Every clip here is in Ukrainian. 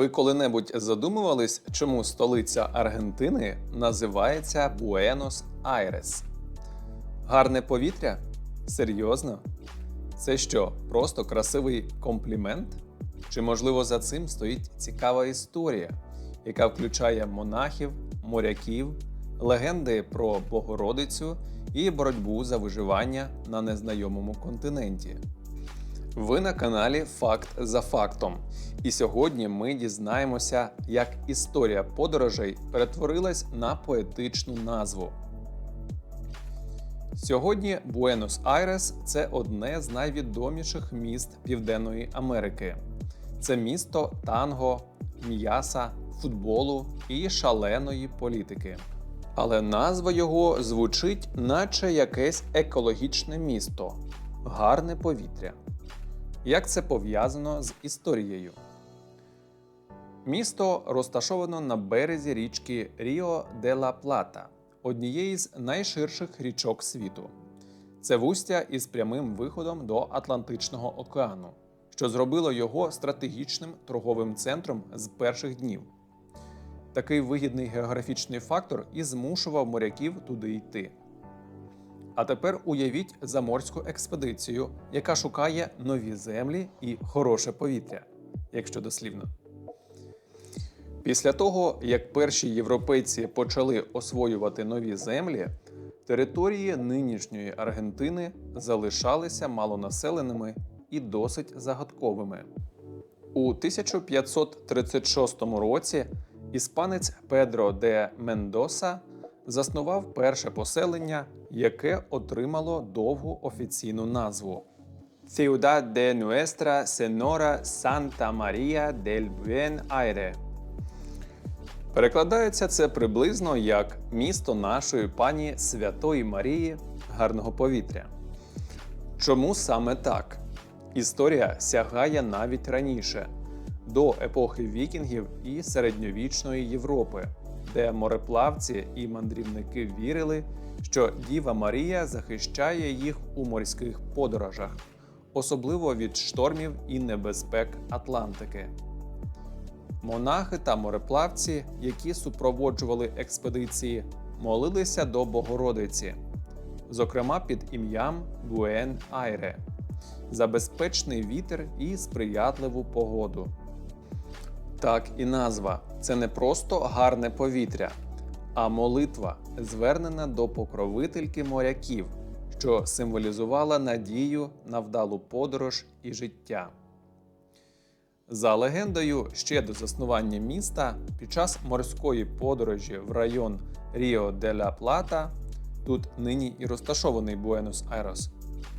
Ви коли-небудь задумувались, чому столиця Аргентини називається Буенос Айрес? Гарне повітря? Серйозно? Це що, просто красивий комплімент? Чи можливо за цим стоїть цікава історія, яка включає монахів, моряків, легенди про Богородицю і боротьбу за виживання на незнайомому континенті? Ви на каналі Факт за фактом. І сьогодні ми дізнаємося, як історія подорожей перетворилась на поетичну назву. Сьогодні Буенос-Айрес це одне з найвідоміших міст Південної Америки. Це місто танго, м'яса, футболу і шаленої політики. Але назва його звучить, наче якесь екологічне місто, гарне повітря. Як це пов'язано з історією? Місто розташовано на березі річки Ріо де ла Плата, однієї з найширших річок світу. Це вустя із прямим виходом до Атлантичного океану, що зробило його стратегічним торговим центром з перших днів. Такий вигідний географічний фактор і змушував моряків туди йти. А тепер уявіть заморську експедицію, яка шукає нові землі і хороше повітря, якщо дослівно. Після того, як перші європейці почали освоювати нові землі, території нинішньої Аргентини залишалися малонаселеними і досить загадковими. У 1536 році іспанець Педро де Мендоса заснував перше поселення, яке отримало довгу офіційну назву Ciudad de Nuestra Senora Santa Maria del Buen Aire. Перекладається це приблизно як місто нашої пані Святої Марії гарного повітря. Чому саме так? Історія сягає навіть раніше, до епохи вікінгів і середньовічної Європи, де мореплавці і мандрівники вірили, що Діва Марія захищає їх у морських подорожах, особливо від штормів і небезпек Атлантики. Монахи та мореплавці, які супроводжували експедиції, молилися до Богородиці, зокрема під ім'ям Буен Айре, за безпечний вітер і сприятливу погоду. Так і назва це не просто гарне повітря, а молитва, звернена до покровительки моряків, що символізувала надію на вдалу подорож і життя. За легендою, ще до заснування міста, під час морської подорожі в район Ріо де ла Плата, тут нині і розташований Буенос Айрес,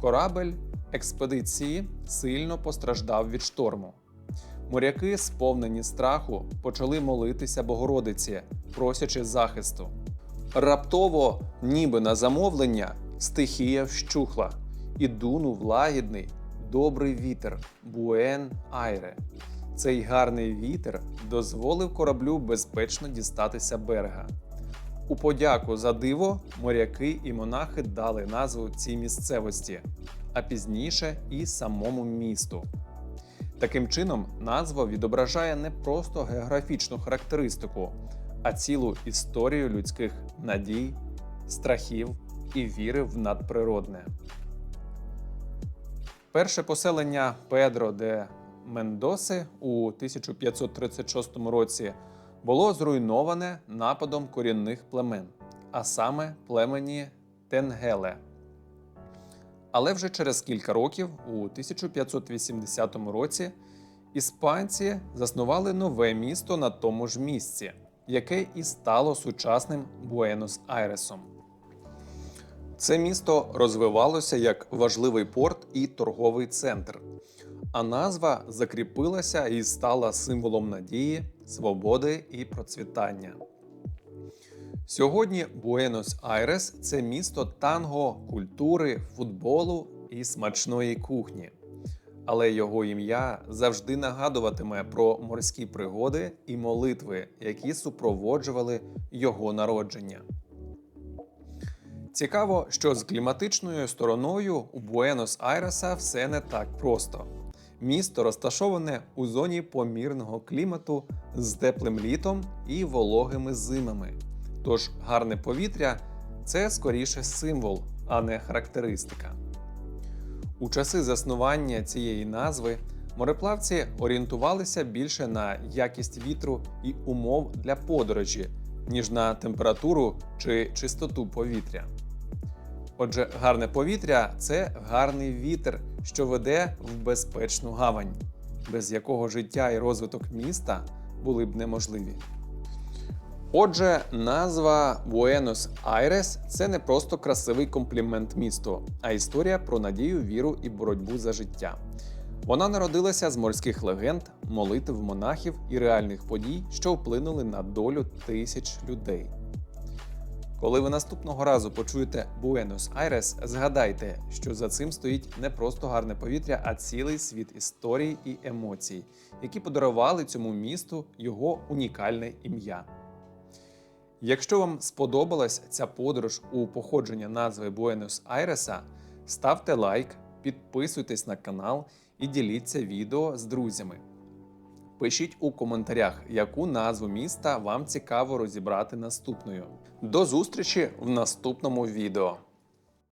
корабель експедиції сильно постраждав від шторму. Моряки, сповнені страху, почали молитися Богородиці, просячи захисту. Раптово, ніби на замовлення, стихія вщухла і дунув лагідний, добрий вітер Буен Айре. Цей гарний вітер дозволив кораблю безпечно дістатися берега. У подяку за диво моряки і монахи дали назву цій місцевості, а пізніше і самому місту. Таким чином, назва відображає не просто географічну характеристику, а цілу історію людських надій, страхів і віри в надприродне. Перше поселення Педро де Мендоси у 1536 році було зруйноване нападом корінних племен, а саме племені Тенгеле. Але вже через кілька років, у 1580 році, іспанці заснували нове місто на тому ж місці, яке і стало сучасним Буенос-Айресом. Це місто розвивалося як важливий порт і торговий центр, а назва закріпилася і стала символом надії, свободи і процвітання. Сьогодні Буенос-Айрес це місто танго, культури, футболу і смачної кухні. Але його ім'я завжди нагадуватиме про морські пригоди і молитви, які супроводжували його народження. Цікаво, що з кліматичною стороною у Буенос-Айреса все не так просто. Місто розташоване у зоні помірного клімату з теплим літом і вологими зимами. Тож гарне повітря це скоріше символ, а не характеристика. У часи заснування цієї назви мореплавці орієнтувалися більше на якість вітру і умов для подорожі, ніж на температуру чи чистоту повітря. Отже, гарне повітря це гарний вітер, що веде в безпечну гавань, без якого життя і розвиток міста були б неможливі. Отже, назва Буенос-Айрес це не просто красивий комплімент місту, а історія про надію, віру і боротьбу за життя. Вона народилася з морських легенд, молитв монахів і реальних подій, що вплинули на долю тисяч людей. Коли ви наступного разу почуєте Буенос-Айрес, згадайте, що за цим стоїть не просто гарне повітря, а цілий світ історій і емоцій, які подарували цьому місту його унікальне ім'я. Якщо вам сподобалась ця подорож у походження назви Буенос-Айреса, ставте лайк, підписуйтесь на канал і діліться відео з друзями. Пишіть у коментарях, яку назву міста вам цікаво розібрати наступною. До зустрічі в наступному відео.